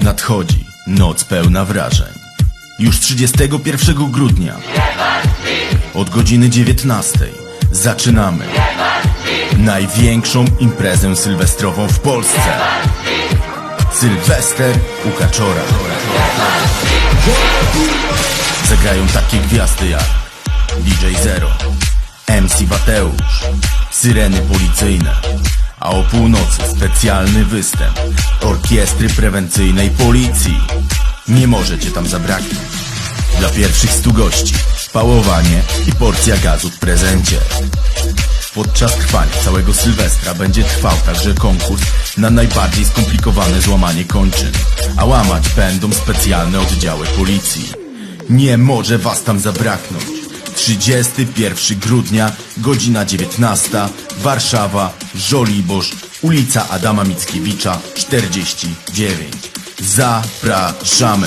Nadchodzi noc pełna wrażeń. Już 31 grudnia od godziny 19 zaczynamy największą imprezę sylwestrową w Polsce. Sylwester u Kaczora. Zagrają takie gwiazdy jak DJ Zero, MC Bateusz, Syreny Policyjne, a o północy specjalny występ Orkiestry Prewencyjnej Policji. Nie możecie tam zabraknąć. Dla pierwszych stu gości pałowanie i porcja gazu w prezencie. Podczas trwania całego Sylwestra będzie trwał także konkurs na najbardziej skomplikowane złamanie kończyn, a łamać będą specjalne oddziały policji. Nie może was tam zabraknąć. 31 grudnia, godzina 19, Warszawa, Żoliborz, ulica Adama Mickiewicza, 49. Zapraszamy.